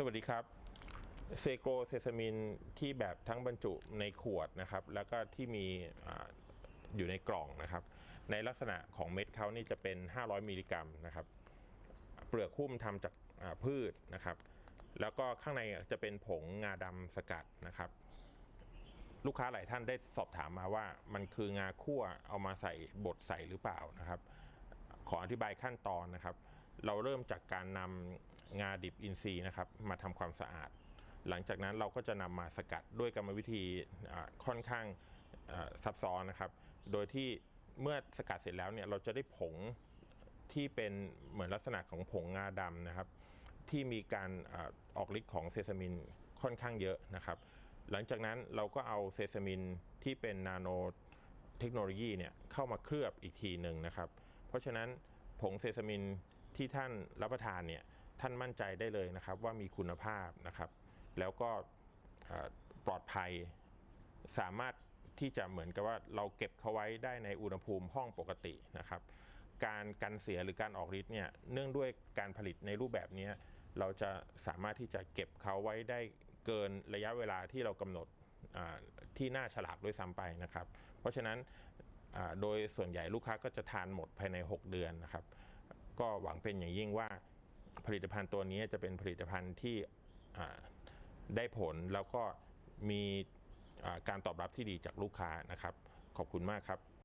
สวัสดีครับเซโกรเซซามินที่แบบทั้งบรรจุในขวดนะครับ แล้วก็ที่มีออยู่ในกล่องนะครับ ในลักษณะของเม็ดเขานี่จะเป็น 500 มิลลิกรัมนะครับ เปลือกหุ้มทำจากพืชนะครับ แล้วก็ข้างในจะเป็นผงงาดำสกัดนะครับ ลูกค้าหลายท่านได้สอบถามมาว่ามันคืองาคั่วเอามาใส่บดใส่หรือเปล่านะครับ ขออธิบายขั้นตอนนะครับ เราเริ่มจากการนำ งาดิบอินทรีย์นะครับมาทำความสะอาด หลังจากนั้นเราก็จะนำมาสกัดด้วยกรรมวิธีค่อนข้างซับซ้อนนะครับ โดยที่เมื่อสกัดเสร็จแล้วเนี่ยเราจะได้ผงที่เป็นเหมือนลักษณะของผงงาดำนะครับ ที่มีการอออกฤทธิ์ของเซซามินค่อนข้างเยอะนะครับ หลังจากนั้นเราก็เอาเซซามินที่เป็นนาโนเทคโนโลยีเนี่ยเข้ามาเคลือบอีกทีหนึ่งนะครับ เพราะฉะนั้นผงเซซามินที่ท่านรับประทานเนี่ย ท่านมั่นใจได้เลยนะครับว่ามีคุณภาพนะครับ แล้วก็ปลอดภัยสามารถที่จะเหมือนกับว่าเราเก็บเขาไว้ได้ในอุณหภูมิห้องปกตินะครับ การกันเสียหรือการออกฤทธิ์เนี่ยเนื่องด้วยการผลิตในรูปแบบนี้เราจะสามารถที่จะเก็บเขาไว้ได้เกินระยะเวลาที่เรากำหนดที่หน้าฉลากด้วยซ้ำไปนะครับ เพราะฉะนั้นโดยส่วนใหญ่ลูกค้าก็จะทานหมดภายใน 6 เดือนนะครับ ก็หวังเป็นอย่างยิ่งว่า ผลิตภัณฑ์ตัวนี้จะเป็นผลิตภัณฑ์ที่ได้ผลแล้วก็มีการตอบรับที่ดีจากลูกค้านะครับ ขอบคุณมากครับ